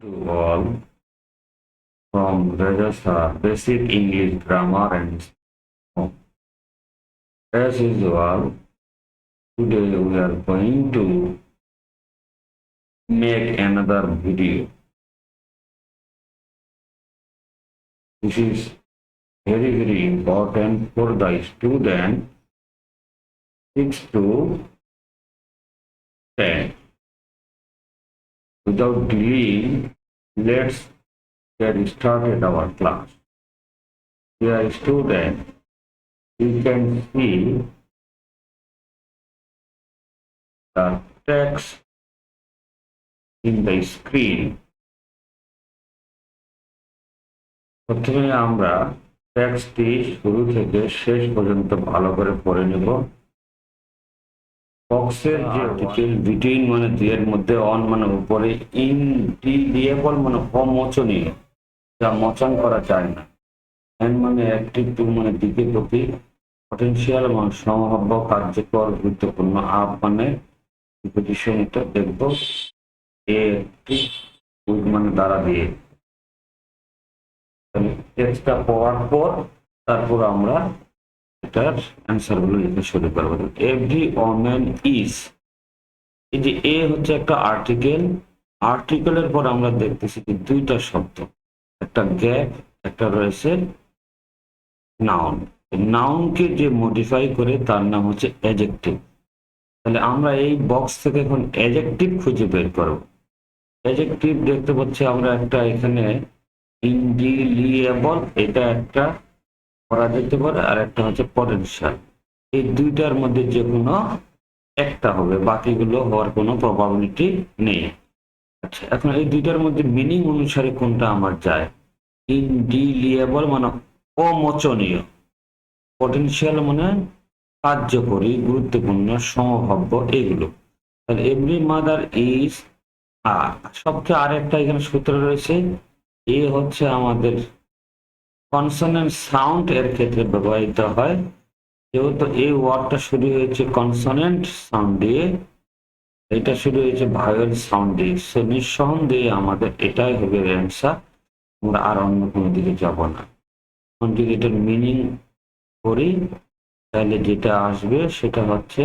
to all from Rajasthan, basic English grammar and spelling. As usual, today we are going to make another video. This is very very important for the student 6 to 10. Without delaying, let's get started our class. Dear student, you can see the text in the screen. প্রথমে আমরা টেক্সটটি শুরু থেকে শেষ পর্যন্ত ভালো করে পড়ে নেব বক্সের যে ডিটেল বিটুইন মানে দুইয়ের মধ্যে অন মানে উপরে ইন ডি দিয়ে বল মানে অমোচনীয় যা মোচন করা যায় না। এন মানে অ্যাক্টিভ টু মানে দিকে প্রতি পটেনশিয়াল মানে সমভাব্য কার্যকর গুরুত্বপূর্ণ আপ মানে রিপিটিশন এটা দেখব। এ একটি মানে দ্বারা দিয়ে। টেক্সটটা পড়ার পর তারপর আমরা এটার অ্যান্সারগুলো লিখে শুরু করব এভরি ওমেন ইজ এই যে এ হচ্ছে একটা আর্টিকেল আর্টিকেলের পর আমরা দেখতেছি কি দুইটা শব্দ, একটা গ্যাপ একটা রয়েছে নাউন নাউনকে যে মডিফাই করে তার নাম হচ্ছে অ্যাজেক্টিভ তাহলে আমরা এই বক্স থেকে এখন অ্যাজেক্টিভ খুঁজে বের করব। অ্যাজেক্টিভ দেখতে পাচ্ছি আমরা একটা এখানে ইন্ডিলিয়েবল এটা একটা করা যেতে পারে, আর একটা হচ্ছে পটেনশিয়াল এই দুইটার মধ্যে যে কোনো একটা হবে, বাকিগুলো হওয়ার কোনো প্রবাবিলিটি নেই। আচ্ছা এখন এই দুইটার মধ্যে মিনিং অনুসারে কোনটা আমার যায়? ইনডিলিয়েবল মানে অমোচনীয়। পটেনশিয়াল মানে কার্যকরী, গুরুত্বপূর্ণ, সমভাব্য এগুলো। তাহলে এভরি মাদার ইজ আর সবচেয়ে আরেকটা এখানে সূত্র রয়েছে, এ হচ্ছে আমাদের কনসোনেন্ট সাউন্ড এর ক্ষেত্রে ব্যবহৃত হয়। যেহেতু এই ওয়ার্ডটা শুরু হয়েছে কনসোনেন্ট সাউন্ড দিয়ে, এটা শুরু হয়েছে ভায়োল সাউন্ড দিয়ে। সো নিঃসন্দেহে আমাদের এটাই হবে অ্যান্সার আমরা আর অন্য কোনো দিকে যাব না। এখন যদি এটার মিনিং করি তাহলে যেটা আসবে সেটা হচ্ছে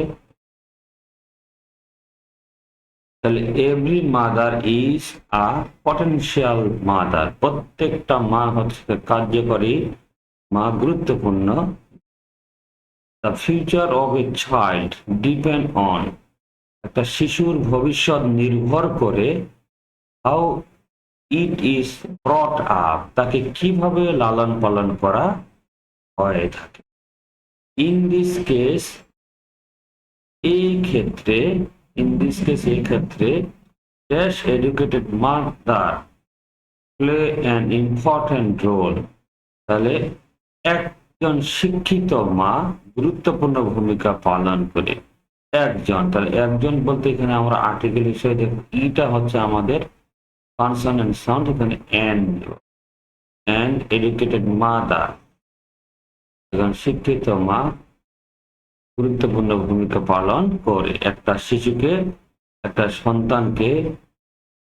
তাহলে every mother is a potential mother প্রত্যেকটা মা হচ্ছে কার্যকরী, মা গুরুত্বপূর্ণ। The future of a child depend on একটা শিশুর ভবিষ্যৎ নির্ভর করে how it is brought up তাকে কীভাবে লালন পালন করা হয়ে থাকে। ইন দিস কেস এই ক্ষেত্রে in this case, এই ক্ষেত্রে dash educated mother play an important role. তাহলে একজন শিক্ষিত মা গুরুত্বপূর্ণ ভূমিকা পালন করে। একজন, তাহলে একজন বলতে এখানে আমরা আর্টিকেল হিসেবে দেখব ইটা হচ্ছে আমাদের কনসোনেন্ট সাউন্ড এখানে এন্ড এন্ড এডুকেটেড মাদার একজন শিক্ষিত মা গুরুত্বপূর্ণ ভূমিকা পালন করে। একটা শিশুকে, একটা সন্তানকে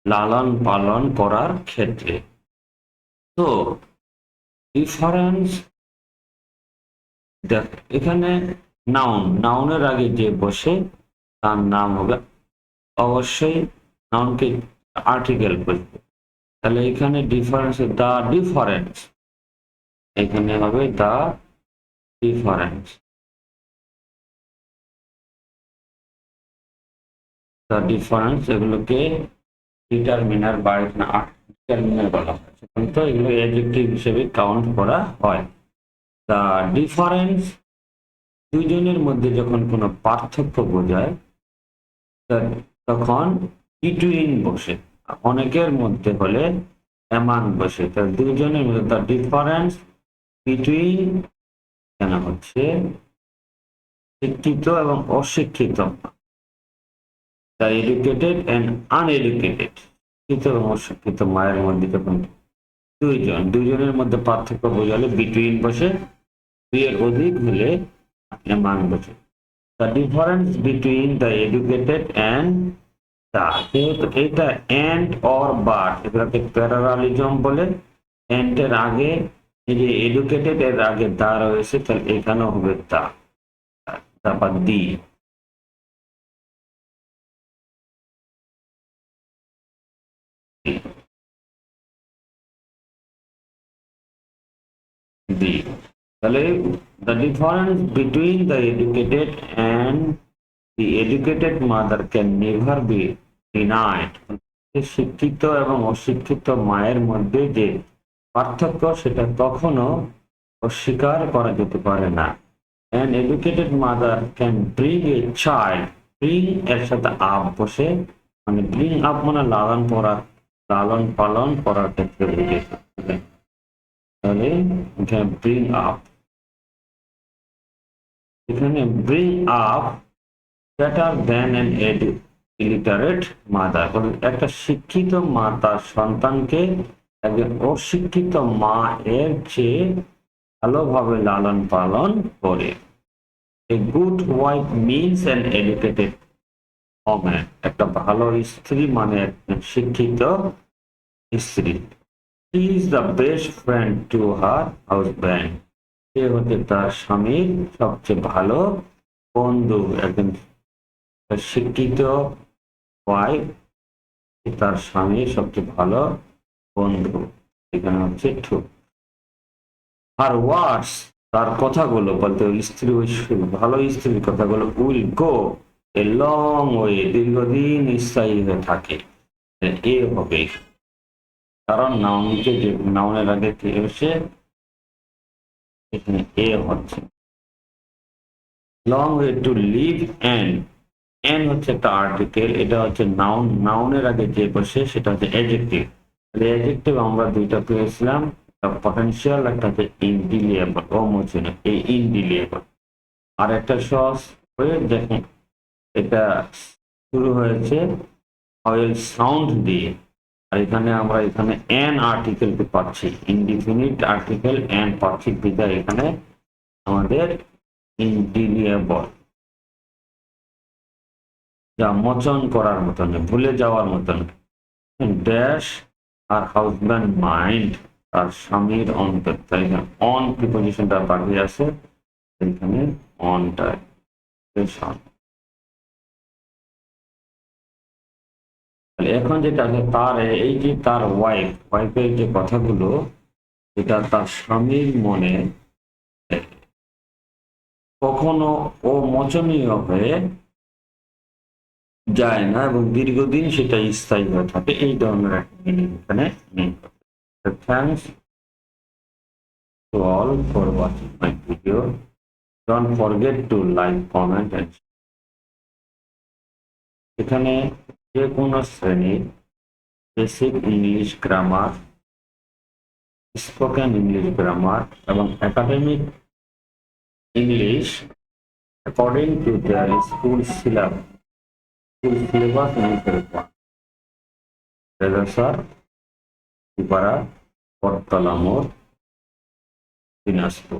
লালন পালন করার ক্ষেত্রে। তো ডিফারেন্স দেখ, এখানে নাউন নাউনের আগে যে বসে, তার নাম হবে অবশ্যই নাউনকে আর্টিকেল বলবে। তাহলে এখানে ডিফারেন্স দা ডিফারেন্স এখানে হবে দা ডিফারেন্স দ্য ডিফারেন্স এগুলোকে ডিটারমিনার বা ডিটারমিনার বলা হয়। সাধারণত এগুলো এডজেক্টিভ হিসেবে কাউন্ট করা হয়। দ্য ডিফারেন্স দুইজনের মধ্যে যখন কোনো পার্থক্য বোঝায় তখন বিটুইন বসে। অনেকের মধ্যে হলে এমান বসে। তার দুজনের মধ্যে দ্য ডিফারেন্স বিটুইন কেন হচ্ছে শিক্ষিত এবং অশিক্ষিত। দ্য এডুকেটেড অ্যান্ড আনএডুকেটেড শিক্ষিত এবং অশিক্ষিত মায়ের মধ্যে যখন দুইজন, দুইজনের মধ্যে পার্থক্য বোঝালে বিটুইন বসে দুইয়ের অধিক হলে মান বসে। The difference between the educated and তা যেহেতু এটা অ্যান্ড অর বাট এগুলোকে প্যারারালিজম বলে এর আগে, এই যে এডুকেটেড এর আগে দা রয়েছে, তাহলে এখানেও হবে দা তারপর দি তাহলে the difference between the educated and the educated mother can never be denied শিক্ষিত এবং অশিক্ষিত মায়ের মধ্যে যে পার্থক্য, সেটা তখনও অস্বীকার করা যেতে পারে না। An educated mother can bring a child bring এর সাথে আপ বসে মানে ব্রিং আপ মানে লালন পড়া লালন পালন করার ক্ষেত্রে তাহলে ব্রিং আপ এখানে bring up better than an add illiterate mother কারণ একটা শিক্ষিত মা তার সন্তানকে একজন অশিক্ষিত মা এর চেয়ে ভালোভাবে লালন পালন করে। A good wife means an educated একটা ভালো স্ত্রী মানে শিক্ষিত স্ত্রী। Is the best friend to her husband সে হচ্ছে তার স্বামীর সবচেয়ে ভালো বন্ধু, একজন শিক্ষিত ওয়াইফ তার স্বামীর সবচেয়ে ভালো বন্ধু। এখানে হচ্ছে টু আর ওয়ার্ডস তার কথাগুলো বলতে স্ত্রী ওই ভালো স্ত্রীর কথাগুলো will go a long way দীর্ঘদিন স্থায়ী হয়ে থাকে। এ হবে কারণ নাউনকে যে নাউনের আগে এসে এখানে এ হচ্ছে। Long way to live and an হচ্ছে একটা আর্টিকেল এটা হচ্ছে নাউন নাউনের আগে যে বসে সেটা হচ্ছে এজেক্টিভ এজেক্টিভ আমরা দুইটা পেয়েছিলাম, একটা পটেনশিয়াল একটা হচ্ছে ইনডিলিয়েবল অমোচনে এই ইনডিলিয়েবল আর একটা সস হয়ে দেখেন, এটা শুরু হয়েছে অয়েল সাউন্ড দিয়ে। এখানে আমরা এখানে এন আর্টিকেলকে পাচ্ছি। ইনডিফিনিট আর্টিকেল এন পাচ্ছি বিদায়। এখানে আমাদের ইনডিলিয়েবল যা মোচন করার মতন, ভুলে যাওয়ার মতন। ড্যাশ আর হাউসব্যান্ড মাইন্ড আর স্বামীর অন্তর। তাই অন প্রিপোজিশনটা বাকি আছে। এখানে অনটা এখন যেটা আছে তার, এই যে তার ওয়াইফ ওয়াইফের যে কথাগুলো এটা তার স্বামীর মনে, কখনো ও মোচনীয় হয়ে যায় না এবং দীর্ঘদিন সেটা স্থায়ী হয়ে থাকে, এই ধরনের এখানে নেই। Thanks to all for watching my video don't forget to like comment এখানে যে কোনো শ্রেণির basic English grammar spoken English grammar এবং academic English according to their school syllabus school syllabus Reza sir মোড় দিনাজপুর